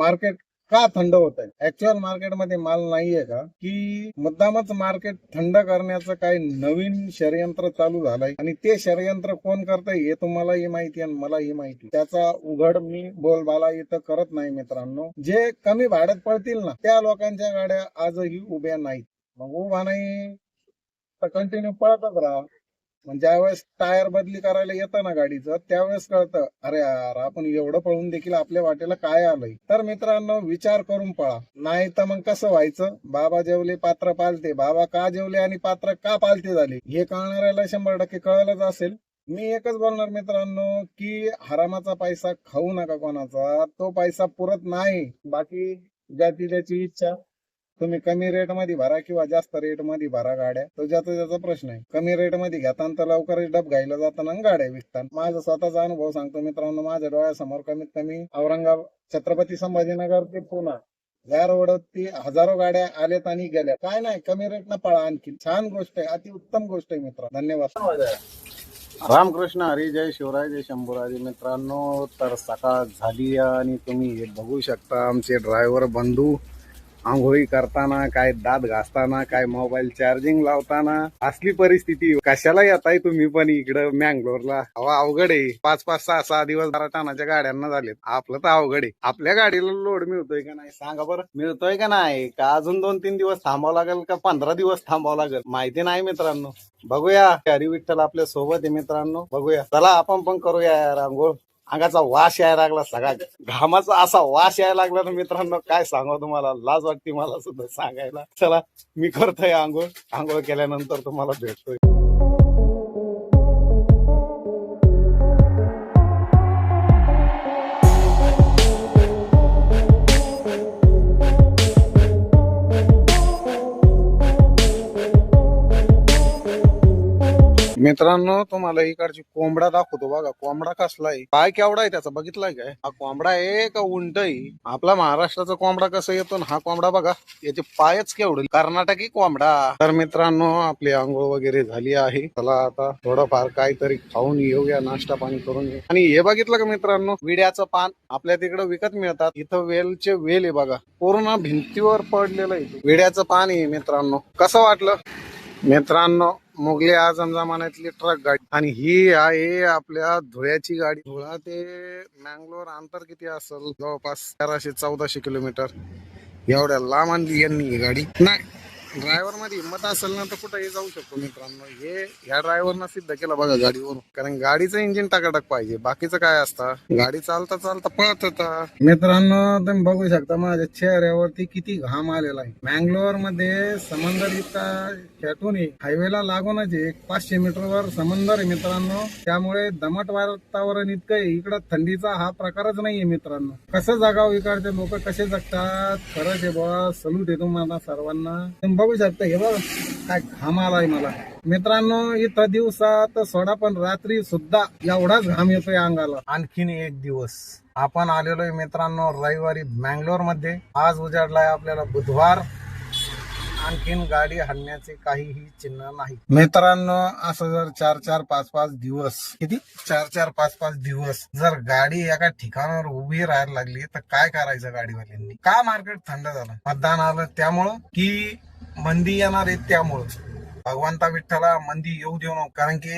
Market का थंड होत आहे? ऍक्च्युअल मार्केटमध्ये माल नाहीये का? की मुद्दामच मार्केट थंड करण्याचं काही नवीन षडयंत्र चालू झालंय आणि ते षडयंत्र कोण करतंय हे तुम्हालाही माहिती आणि मलाही माहिती त्याचा उघड मी बोलबाला इथं करत नाही मित्रांनो. जे कमी भाड्यात पडतील ना त्या लोकांच्या गाड्या आजही उभ्या नाहीत. मग उभा नाही तर कंटिन्यू पळतच राहा. ज्यावेळेस टायर बदली करायला येतं ना गाडीचं त्यावेळेस कळतं अरे यार आपण एवढं पळून देखील आपल्या वाटेला काय आलंय? तर मित्रांनो विचार करून पळा. नाही तर मग कसं व्हायचं? बाबा जेवले पात्र पालते. बाबा का जेवले आणि पात्र का पालते झाले? हे कळणाऱ्याला शंभर टक्के कळलंच असेल. मी एकच बोलणार मित्रांनो की हरामाचा पैसा खाऊ नका कोणाचा. तो पैसा पुरत नाही. बाकी ज्याची त्याची इच्छा. तुम्ही कमी रेटमध्ये भरा किंवा जास्त रेटमध्ये भरा गाड्या तो ज्याचा त्याचा प्रश्न आहे. कमी रेटमध्ये घेताना तर लवकरच डब घायला जाताना गाड्या विकतात माझा स्वतःचा अनुभव सांगतो मित्रांनो माझ्या डोळ्यासमोर कमीत कमी औरंगाबाद छत्रपती संभाजीनगर ते पुणे या रोडवरती हजारो गाड्या आल्यात आणि गेल्या काय नाही कमी रेट न पळा आणखी छान गोष्ट आहे अति उत्तम गोष्ट आहे मित्र धन्यवाद. रामकृष्ण हरी जय शिवराय जय शंभूराजे. मित्रांनो तर सकाळ झाली आणि तुम्ही हे बघू शकता आमचे ड्रायव्हर बंधू आंघोळी करताना काय दात घासताना काय मोबाईल चार्जिंग लावताना असली परिस्थिती. कशाला येताय तुम्ही पण इकडं मँगलोरला हवा अवघड आहे. पाच पाच सहा सहा दिवस बारा गाड्यांना झालेत. आपलं तर अवघड आहे. आपल्या गाडीला लोड मिळतोय का नाही? सांगा बरं. मिळतोय का नाही? का अजून दोन तीन दिवस थांबावं लागेल का पंधरा दिवस थांबावं लागेल? माहिती नाही मित्रांनो. बघूया. हरी विठ्ठल आपल्यासोबत आहे मित्रांनो. बघूया. चला आपण पण करूया यार आंघोळ. अंगाचा वास यायला लागला सगळा. घामाचा असा वास यायला लागला ना मित्रांनो काय सांगा तुम्हाला? लाज वाटते मला सुद्धा सांगायला. चला मी करतोय आंघोळ. आंघोळ केल्यानंतर तुम्हाला भेटतोय. मित्रांनो तुम्हाला इकडची कोंबडा दाखवतो बघा. कोंबडा कसला आहे पाय केवढा आहे त्याचा? बघितलाय काय? हा कोंबडा आहे का उंट आहे? आपला महाराष्ट्राचा कोंबडा कसा येतो ना हा कोंबडा बघा. याचे पायच केवढे? कर्नाटकी कोंबडा. तर मित्रांनो आपली आंघोळ वगैरे झाली आहे. चला आता थोडंफार काहीतरी खाऊन येऊया नाश्ता पाणी करून येऊ आणि हे बघितलं का मित्रांनो? विड्याचं पान आपल्या तिकडे विकत मिळतात. इथं वेलचे वेल आहे बघा. पूर्ण भिंतीवर पडलेलं आहे. विड्याचं पान आहे मित्रांनो. कसं वाटलं? मित्रांनो मोगले आजम जमान्यातली ट्रक गाडी. आणि ही आहे आपल्या धुळ्याची गाडी. धुळा ते मँगलोर अंतर किती असेल? जवळपास तेराशे चौदाशे किलोमीटर. एवढ्या लांब आणली यांनी ही गाडी. नाही. ड्रायव्हरमध्ये हिंमत असेल ना तर कुठेही जाऊ शकतो मित्रांनो. हे ह्या ड्रायव्हरनं सिद्ध केलं बघा गाडीवरून. कारण गाडीचं इंजिन टाकाटक पाहिजे. बाकीचं काय असतं? गाडी चालता चालता पळत होता मित्रांनो तुम्ही बघू शकता माझ्या चेहऱ्यावरती किती घाम आलेला आहे. मँगलोरमध्ये समंदर इतका खेटून हायवेला लागूनच आहे. एक पाचशे मीटरवर समंदर आहे मित्रांनो. त्यामुळे दमट वातावरण इतकं आहे. इकडं थंडीचा हा प्रकारच नाहीये मित्रांनो. कसं जागाव इकडचे लोक? कसे जगतात? खरंच आहे बुवा. सलूट आहे तुम्हाला सर्वांना. बघू शकता हे बघ काय घाम आलाय मला. मित्रांनो इथं दिवसात सोडा पण रात्री सुद्धा एवढाच घाम येतोय अंगाला. आणखीन एक दिवस. आपण आलेलोय मित्रांनो रविवारी बँगलोरमध्ये आज उजाडलाय आपल्याला बुधवार. आणखीन गाडी हलण्याचे काहीही चिन्ह नाही. मित्रांनो असं जर चार चार पाच पाच दिवस किती? चार चार पाच पाच दिवस जर गाडी एका ठिकाणावर उभी राहायला लागली तर काय करायचं गाडीवाल्यांनी? का मार्केट थंड झालं? मतदान आलं त्यामुळं? की मंदी येणार आहे त्यामुळं. भगवंता विठ्ठला मंदी येऊ देऊ नको. कारण की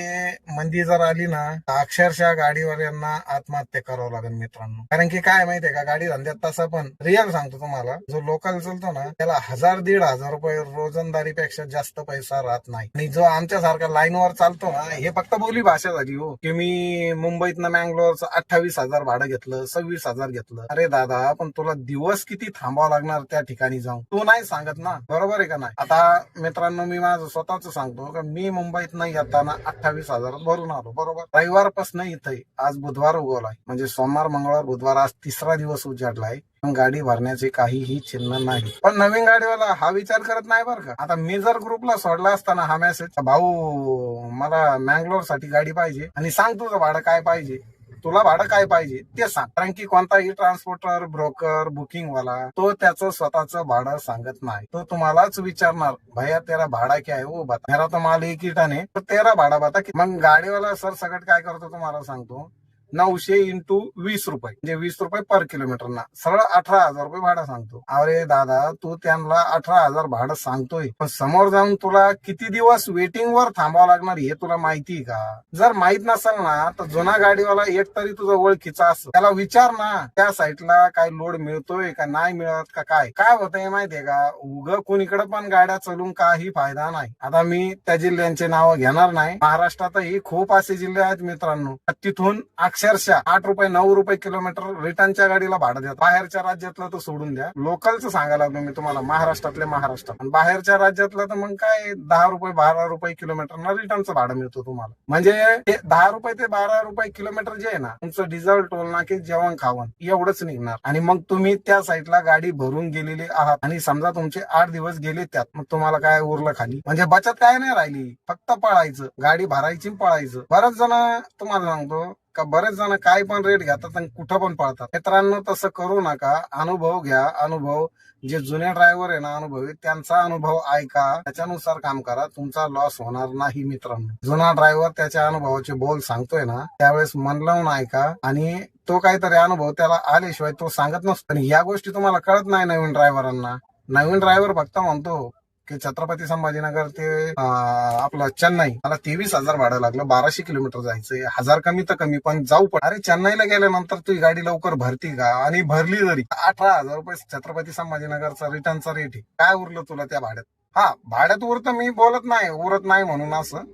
मंदी जर आली ना तर अक्षरशः गाडीवाल्यांना आत्महत्या करावं लागेल मित्रांनो. कारण की काय माहितीये का? गाडी धंद्यात तसा पण रिअल सांगतो तुम्हाला. जो लोकल चालतो ना त्याला हजार दीड हजार रुपये रोजंदारी पेक्षा जास्त पैसा राहत नाही. आणि जो आमच्यासारखा लाईनवर चालतो ना हे फक्त बोली भाषा झाली हो. की मी मुंबईतनं मँगलोरचं अठ्ठावीस हजार भाडं घेतलं सव्वीस हजार घेतलं. अरे दादा पण तुला दिवस किती थांबावं लागणार त्या ठिकाणी जाऊन? तू नाही सांगत ना. बरोबर आहे का नाही? आता मित्रांनो मी माझं स्वतः स्वतःच सांगतो का मी मुंबईत नाही येताना अठ्ठावीस हजार भरून आलो बरोबर? रविवारपासून इथे आज बुधवार उगवलाय. म्हणजे सोमवार मंगळवार बुधवार आज तिसरा दिवस उजाडलाय. पण गाडी भरण्याचे काहीही चिन्ह नाही. पण नवीन गाडीवाला हा विचार करत नाही बरं का. आता मी जर ग्रुपला सोडला असताना हा मेसेज भाऊ मला मँगलोरसाठी गाडी पाहिजे आणि सांग तुझं भाडं काय पाहिजे. तुला भाडं काय पाहिजे ते सांग. कारण की कोणताही ट्रान्सपोर्टर ब्रोकर बुकिंग वाला तो त्याचं स्वतःचं भाडं सांगत नाही. तो तुम्हालाच विचारणार भैया तेरा भाडा क्या है वो बता. मेरा तो माल एक किटाने तेरा भाडा बता की मग गाडीवाला सर सगळं काय करतो तुम्हाला सांगतो? नऊशे इंटू वीस रुपये. म्हणजे वीस रुपये पर किलोमीटरना सरळ अठरा हजार रुपये भाडं सांगतो. अरे दादा तू त्यांना अठरा हजार भाडं सांगतोय. पण समोर जाऊन तुला किती दिवस वेटिंग वर थांबावं लागणार हे तुला माहिती आहे का? जर माहीत नसेल ना तर जुना गाडीवाला एक तरी तुझा ओळखीचा असतो त्याला विचार ना त्या साईडला काय लोड मिळतोय का नाही मिळत का काय? काय होतंय माहितीये का? उग कुणीकडे पण गाड्या चालून काही फायदा नाही. आता मी त्या जिल्ह्यांचे नाव घेणार नाही. महाराष्ट्रातही खूप असे जिल्हे आहेत मित्रांनो. तिथून अक्षरशः आठ रुपये नऊ रुपये किलोमीटर रिटर्नच्या गाडीला भाडं देतात. बाहेरच्या राज्यातलं तर सोडून द्या. लोकलचं सांगायला लागलो मी तुम्हाला महाराष्ट्रातले महाराष्ट्रात बाहेरच्या राज्यातलं तर मग काय दहा रुपये बारा रुपये किलोमीटर रिटर्नचं भाडं मिळतो तुम्हाला. म्हणजे ते दहा रुपये ते बारा रुपये किलोमीटर जे आहे ना तुमचं डिझेल टोल ना की जेवण खावण एवढंच निघणार. आणि मग तुम्ही त्या साईडला गाडी भरून गेलेली आहात. आणि समजा तुमचे आठ दिवस गेले त्यात मग तुम्हाला काय उरलं खाली? म्हणजे बचत काय नाही राहिली. फक्त पळायचं. गाडी भरायची पळायचं. बरेच जण तुम्हाला सांगतो का बरेच जण काय पण रेट घेतात आणि कुठं पण पळतात. मित्रांनो तसं करू नका. अनुभव घ्या. अनुभव जे जुने ड्रायव्हर आहे ना अनुभवी त्यांचा अनुभव ऐका. त्याच्यानुसार काम करा. तुमचा लॉस होणार नाही मित्रांनो. जुना ड्रायव्हर त्याच्या अनुभवाचे बोल सांगतोय ना त्यावेळेस मन लावून ऐका आणि तो काहीतरी अनुभव त्याला आल्याशिवाय तो सांगत नसतो. आणि या गोष्टी तुम्हाला कळत नाही नवीन ड्रायव्हरांना नवीन ड्रायव्हर फक्त म्हणतो की छत्रपती संभाजीनगर ते आपलं चेन्नई मला तेवीस हजार भाडं लागलं. बाराशे किलोमीटर जायचंय. हजार कमी तर कमी पण जाऊ पण. अरे चेन्नईला गेल्यानंतर तुझी गाडी लवकर भरती का? आणि भरली जरी अठरा हजार रुपये छत्रपती संभाजीनगरचा रिटर्नचा रेट आहे. काय उरलं तुला त्या भाड्यात? हा भाड्यात उरतं मी बोलत नाही उरत नाही म्हणून असं.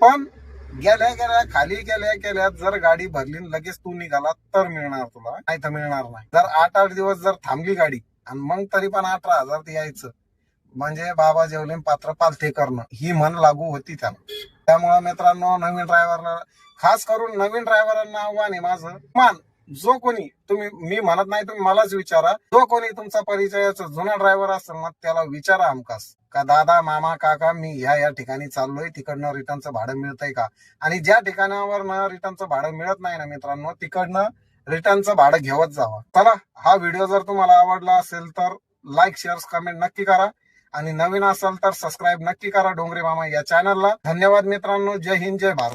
पण गेल्या गेल्या खाली गेल्या गेल्या जर गाडी भरली आणि लगेच तू निघाला तर मिळणार तुला. नाही तर मिळणार नाही. जर आठ आठ दिवस जर थांबली गाडी आणि मग तरी पण अठरा हजार ते यायचं. म्हणजे बाबा जेवलीन पात्र पालथे करणं. ही म्हण लागू होती त्याला. त्यामुळे मित्रांनो नवीन ड्रायव्हरला खास करून नवीन ड्रायव्हरांना आव्हान आहे माझं. मान जो कोणी तुम्ही मी म्हणत नाही तुम्ही मलाच विचारा. जो कोणी तुमचा परिचयाचा जुना ड्रायव्हर असेल ना त्याला विचारा आमकास का दादा मामा काका मी ह्या या ठिकाणी चाललोय तिकडनं रिटर्नचं भाडं मिळतंय का? आणि ज्या ठिकाणावर ना रिटर्नचं भाडं मिळत नाही ना मित्रांनो तिकडनं रिटर्नचं भाडं घेवत जावा. चला हा व्हिडिओ जर तुम्हाला आवडला असेल तर लाईक शेअर कमेंट नक्की करा. आणि नवीन असाल तर सबस्क्राईब नक्की करा डोंगरे मामा या चॅनलला धन्यवाद मित्रांनो. जय हिंद जय भारत.